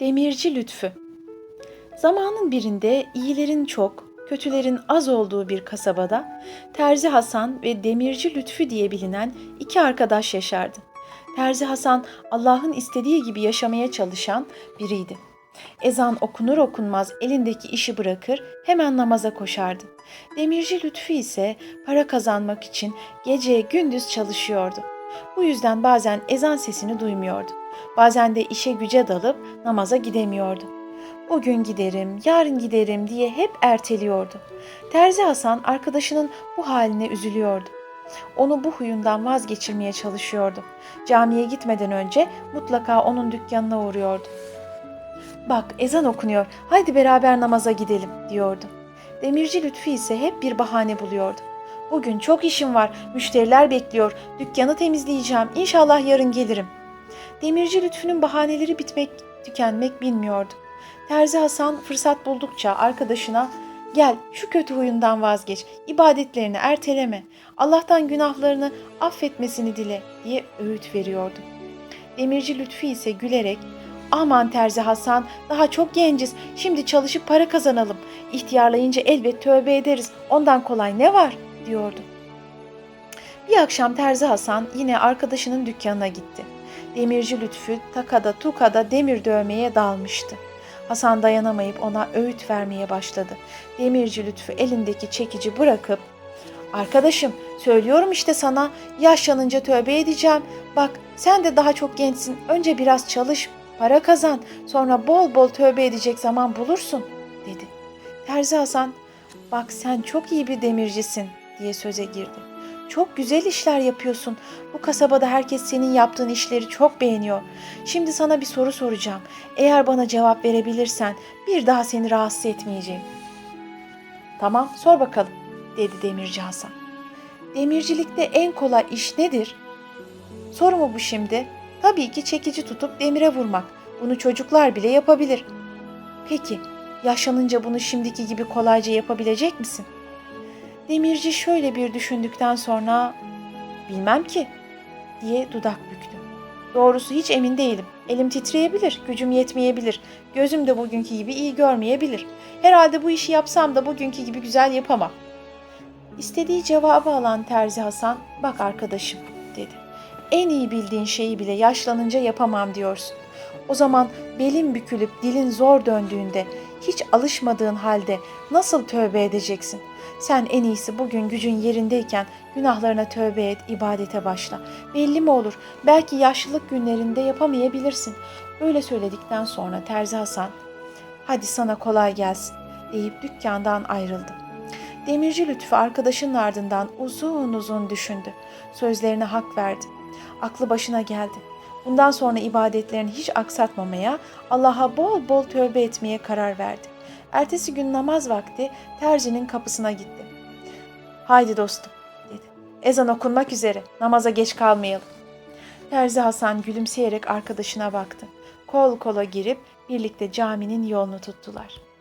Demirci Lütfü Zamanın birinde iyilerin çok, kötülerin az olduğu bir kasabada Terzi Hasan ve Demirci Lütfü diye bilinen iki arkadaş yaşardı. Terzi Hasan Allah'ın istediği gibi yaşamaya çalışan biriydi. Ezan okunur okunmaz elindeki işi bırakır hemen namaza koşardı. Demirci Lütfü ise para kazanmak için gece gündüz çalışıyordu. Bu yüzden bazen ezan sesini duymuyordu. Bazen de işe güce dalıp namaza gidemiyordu. Bugün giderim, yarın giderim diye hep erteliyordu. Terzi Hasan arkadaşının bu haline üzülüyordu. Onu bu huyundan vazgeçirmeye çalışıyordu. Camiye gitmeden önce mutlaka onun dükkanına uğruyordu. Bak ezan okunuyor, haydi beraber namaza gidelim diyordu. Demirci Lütfi ise hep bir bahane buluyordu. Bugün çok işim var, müşteriler bekliyor, dükkanı temizleyeceğim, İnşallah yarın gelirim. Demirci Lütfü'nün bahaneleri bitmek, tükenmek bilmiyordu. Terzi Hasan fırsat buldukça arkadaşına gel şu kötü huyundan vazgeç, ibadetlerini erteleme, Allah'tan günahlarını affetmesini dile. diye öğüt veriyordu. Demirci Lütfi ise gülerek aman Terzi Hasan daha çok genciz, şimdi çalışıp para kazanalım, ihtiyarlayınca elbet tövbe ederiz, ondan kolay ne var diyordu. Bir akşam Terzi Hasan yine arkadaşının dükkanına gitti. Demirci Lütfü takada tukada demir dövmeye dalmıştı. Hasan dayanamayıp ona öğüt vermeye başladı. Demirci Lütfü elindeki çekici bırakıp Arkadaşım söylüyorum işte sana yaşlanınca tövbe edeceğim. Bak sen de daha çok gençsin. Önce biraz çalış, para kazan. Sonra bol bol tövbe edecek zaman bulursun dedi. Terzi Hasan bak sen çok iyi bir demircisin diye söze girdi. Çok güzel işler yapıyorsun. Bu kasabada herkes senin yaptığın işleri çok beğeniyor. Şimdi sana bir soru soracağım. Eğer bana cevap verebilirsen bir daha seni rahatsız etmeyeceğim. Tamam, sor bakalım, dedi Demirci Hasan. Demircilikte en kolay iş nedir? Soru mu bu şimdi? Tabii ki çekici tutup demire vurmak. Bunu çocuklar bile yapabilir. Peki, yaşlanınca bunu şimdiki gibi kolayca yapabilecek misin? Demirci şöyle bir düşündükten sonra bilmem ki diye dudak büktü. Doğrusu hiç emin değilim. Elim titreyebilir, gücüm yetmeyebilir. Gözüm de bugünkü gibi iyi görmeyebilir. Herhalde bu işi yapsam da bugünkü gibi güzel yapamam. İstediği cevabı alan Terzi Hasan, bak arkadaşım dedi. En iyi bildiğin şeyi bile yaşlanınca yapamam diyorsun. O zaman belin bükülüp dilin zor döndüğünde, hiç alışmadığın halde nasıl tövbe edeceksin? Sen en iyisi bugün gücün yerindeyken günahlarına tövbe et, ibadete başla. Belli mi olur? Belki yaşlılık günlerinde yapamayabilirsin. Böyle söyledikten sonra Terzi Hasan, hadi sana kolay gelsin deyip dükkandan ayrıldı. Demirci Lütfü arkadaşının ardından uzun uzun düşündü. Sözlerine hak verdi. Aklı başına geldi. Bundan sonra ibadetlerini hiç aksatmamaya, Allah'a bol bol tövbe etmeye karar verdi. Ertesi gün namaz vakti terzinin kapısına gitti. Haydi dostum dedi. Ezan okunmak üzere namaza geç kalmayalım. Terzi Hasan gülümseyerek arkadaşına baktı. Kol kola girip birlikte caminin yolunu tuttular.''